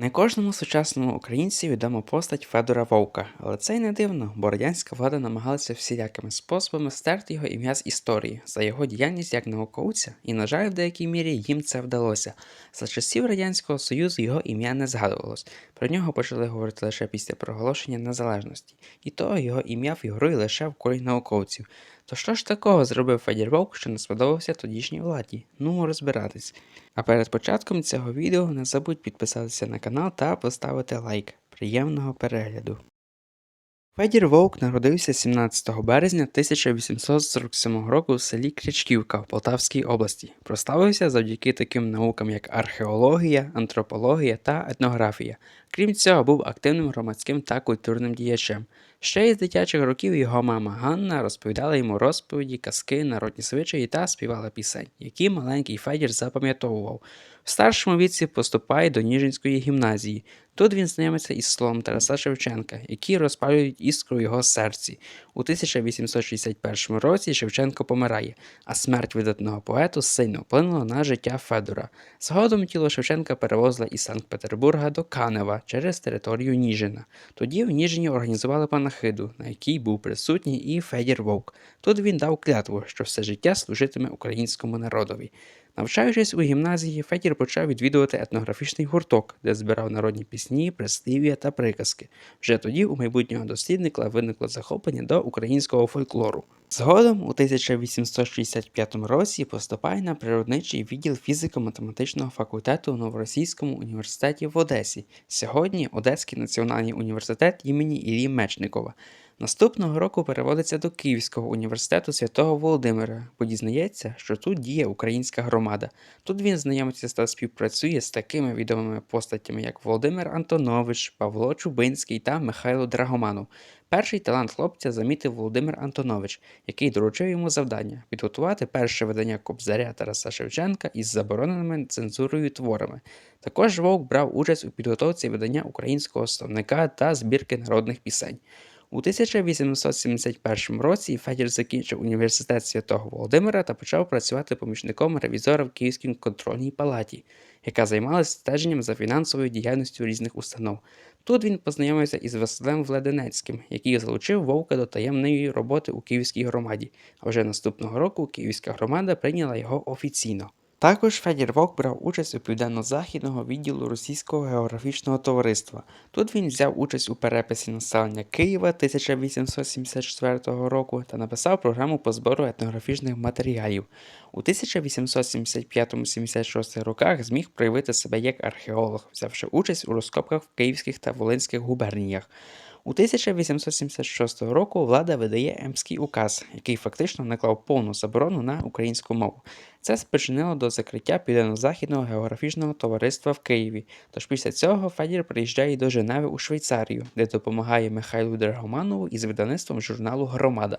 Не кожному сучасному українцю відома постать Федора Вовка, але це й не дивно, бо радянська влада намагалася всілякими способами стерти його ім'я з історії за його діяльність як науковця, і, на жаль, в деякій мірі їм це вдалося. За часів Радянського Союзу його ім'я не згадувалось. Про нього почали говорити лише після проголошення незалежності, і того його ім'я фігурує лише в колі науковців. То що ж такого зробив Федір що не сподобався тодішній владі? Ну, розбиратись. А перед початком цього відео не забудь підписатися на канал та поставити лайк. Приємного перегляду. Федір Вовк народився 17 березня 1847 року в селі Крячківка в Полтавській області. Прославився завдяки таким наукам, як археологія, антропологія та етнографія. Крім цього, був активним громадським та культурним діячем. Ще із дитячих років його мама Ганна розповідала йому розповіді, казки, народні звичаї та співала пісень, які маленький Федір запам'ятовував. В старшому віці поступає до Ніжинської гімназії. Тут він знайомиться із словом Тараса Шевченка, які розпалюють іскру його серці. У 1861 році Шевченко помирає, а смерть видатного поету сильно вплинула на життя Федора. Згодом тіло Шевченка перевозили із Санкт-Петербурга до Канева через територію Ніжина. Тоді в Ніжині організували панахиду, на якій був присутній і Федір Вовк. Тут він дав клятву, що все життя служитиме українському народові. Навчаючись у гімназії, Федір почав відвідувати етнографічний гурток, де збирав народні пісні, прислів'я та приказки. Вже тоді у майбутнього дослідника виникло захоплення до українського фольклору. Згодом, у 1865 році, поступає на природничий відділ фізико-математичного факультету у Новоросійському університеті в Одесі. Сьогодні Одеський національний університет імені Іллі Мечникова. Наступного року переводиться до Київського університету святого Володимира, бо дізнається, що тут діє українська громада. Тут він знайомиться та співпрацює з такими відомими постатями, як Володимир Антонович, Павло Чубинський та Михайло Драгоманов. Перший талант хлопця замітив Володимир Антонович, який доручив йому завдання підготувати перше видання Кобзаря Тараса Шевченка із забороненими цензурою творами. Також Вовк брав участь у підготовці видання українського словника та збірки народних пісень. У 1871 році Федір закінчив університет святого Володимира та почав працювати помічником ревізора в Київській контрольній палаті, яка займалася стеженням за фінансовою діяльністю різних установ. Тут він познайомився із Василем Вледенецьким, який залучив Вовка до таємної роботи у Київській громаді. А вже наступного року Київська громада прийняла його офіційно. Також Федір Вовк брав участь у південно-західного відділу Російського географічного товариства. Тут він взяв участь у переписі населення Києва 1874 року та написав програму по збору етнографічних матеріалів. У 1875-76 роках зміг проявити себе як археолог, взявши участь у розкопках в Київських та Волинських губерніях. У 1876 року влада видає Емський указ, який фактично наклав повну заборону на українську мову. Це спричинило до закриття Південно-Західного географічного товариства в Києві. Тож після цього Федір приїжджає до Женеви у Швейцарію, де допомагає Михайлу Драгоманову із видавництвом журналу Громада.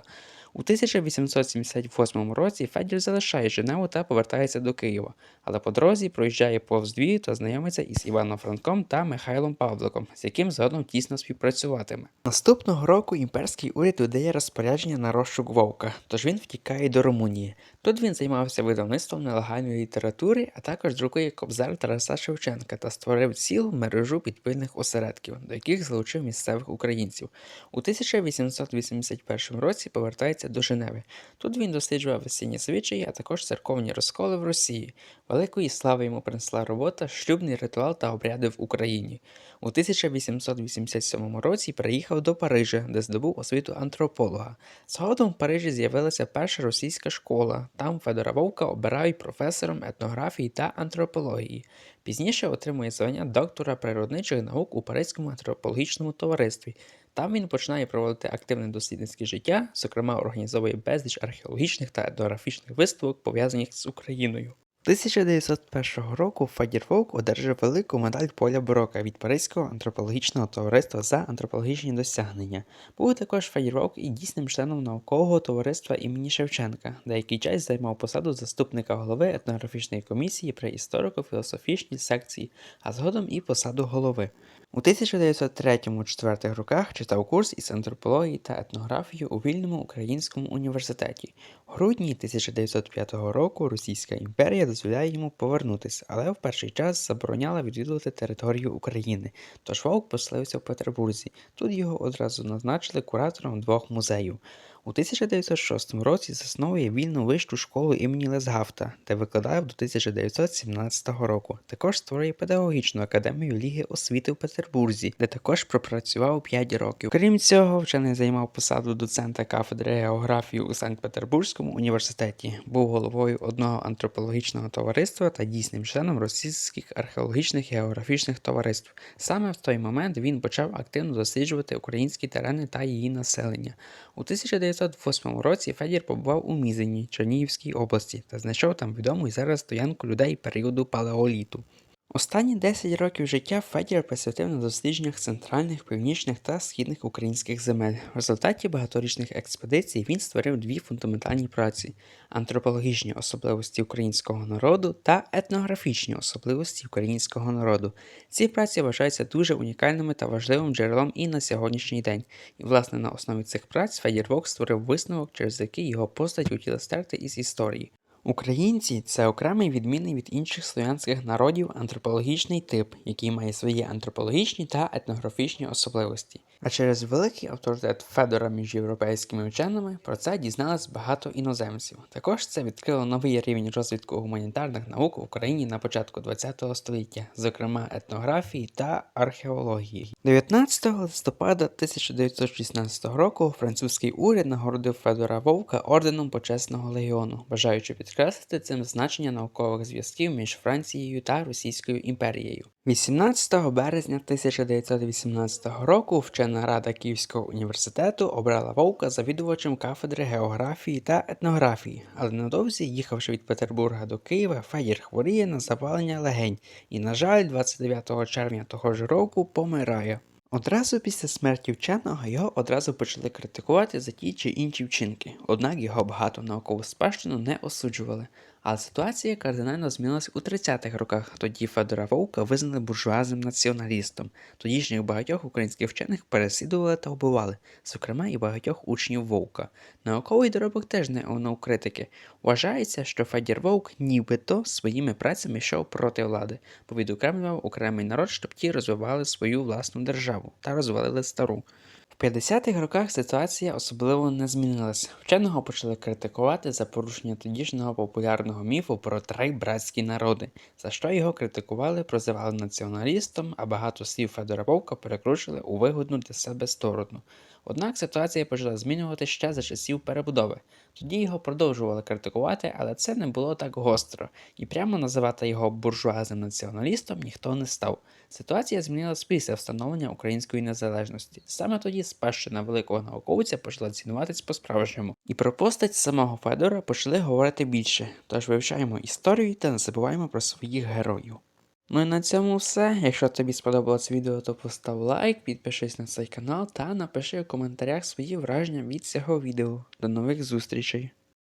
У 1878 році Федір залишає Женеву та повертається до Києва, але по дорозі проїжджає повз дві та знайомиться із Іваном Франком та Михайлом Павликом, з яким згодом тісно співпрацюватиме. Наступного року імперський уряд видає розпорядження на розшук вовка, тож він втікає до Румунії. Тут він займався видавництвом нелегальної літератури, а також друкує кобзар Тараса Шевченка та створив цілу мережу підпільних осередків, до яких залучив місцевих українців. У 1881 році повертається до Женеви. Тут він досліджував весінні звичаї, а також церковні розколи в Росії. Великої слави йому принесла робота, шлюбний ритуал та обряди в Україні. У 1887 році приїхав до Парижа, де здобув освіту антрополога. Згодом в Парижі з'явилася перша російська школа. Там Федора Вовка обирають професором етнографії та антропології. Пізніше отримує звання доктора природничих наук у Паризькому антропологічному товаристві. Там він починає проводити активне дослідницьке життя, зокрема організовує безліч археологічних та етнографічних виставок, пов'язаних з Україною. 1901 року Федір Вовк одержав велику медаль поля Борока від Паризького антропологічного товариства за антропологічні досягнення. Був також Федір Вовк і дійсним членом наукового товариства імені Шевченка, деякий час займав посаду заступника голови етнографічної комісії при історико-філософічній секції, а згодом і посаду голови. У 1903-4 роках читав курс із антропології та етнографії у Вільному українському університеті. У грудні 1905 року Російська імперія дозволяє йому повернутися, але в перший час забороняла відвідувати територію України. Тож Вовк поселився в Петербурзі. Тут його одразу назначили куратором двох музеїв. У 1906 році засновує вільну вищу школу імені Лесгафта, де викладав до 1917 року. Також створює педагогічну академію Ліги освіти в Петербурзі, де також пропрацював 5 років. Крім цього, вчений займав посаду доцента кафедри географії у Санкт-Петербурзькому університеті, був головою одного антропологічного товариства та дійсним членом російських археологічних і географічних товариств. Саме в той момент він почав активно досліджувати українські терени та її населення. У 1908 році Федір побував у Мізені, Чернігівській області та знайшов там відому й зараз стоянку людей періоду палеоліту. Останні 10 років життя Федір присвятив на дослідженнях центральних, північних та східних українських земель. В результаті багаторічних експедицій він створив дві фундаментальні праці: антропологічні особливості українського народу та етнографічні особливості українського народу. Ці праці вважаються дуже унікальними та важливим джерелом і на сьогоднішній день. І, власне, на основі цих праць Федір Вовк створив висновок, через який його постать хотіли стерти із історії. Українці це окремий відмінний від інших слов'янських народів антропологічний тип, який має свої антропологічні та етнографічні особливості. А через великий авторитет Федора між європейськими вченими про це дізналось багато іноземців. Також це відкрило новий рівень розвитку гуманітарних наук в Україні на початку ХХ століття, зокрема етнографії та археології. 19 листопада 1916 року французький уряд нагородив Федора Вовка орденом почесного легіону, бажаючи підкреслити цим значення наукових зв'язків між Францією та Російською імперією. 18 березня 1918 року вчена рада Київського університету обрала Вовка завідувачем кафедри географії та етнографії, але невдовзі, їхавши від Петербурга до Києва, Федір хворіє на запалення легень і, на жаль, 29 червня того ж року помирає. Одразу після смерті вченого його одразу почали критикувати за ті чи інші вчинки, однак його багато наукову спадщину не осуджували. Але ситуація кардинально змінилась у 30-х роках. Тоді Федора Вовка визнали буржуазним націоналістом. Тодішніх багатьох українських вчених переслідували та вбивали, зокрема і багатьох учнів Вовка. Науковий доробок теж не оминув критики. Вважається, що Федір Вовк нібито своїми працями йшов проти влади, бо відокремлював окремий народ, щоб ті розвивали свою власну державу та розвалили стару. В 50-х роках ситуація особливо не змінилася. Вченого почали критикувати за порушення тодішнього популярного міфу про три братські народи, за що його критикували, прозивали націоналістом, а багато слів Федора Вовка перекручили у вигодну для себе сторону. Однак ситуація почала змінювати ще за часів перебудови. Тоді його продовжували критикувати, але це не було так гостро, і прямо називати його буржуазним націоналістом ніхто не став. Ситуація змінилась після встановлення української незалежності. Саме тоді спадщина великого науковця почала цінуватись по-справжньому. І про постать самого Федора почали говорити більше. Тож вивчаємо історію та не забуваємо про своїх героїв. Ну і на цьому все. Якщо тобі сподобалось відео, то постав лайк, підпишись на цей канал та напиши у коментарях свої враження від цього відео. До нових зустрічей!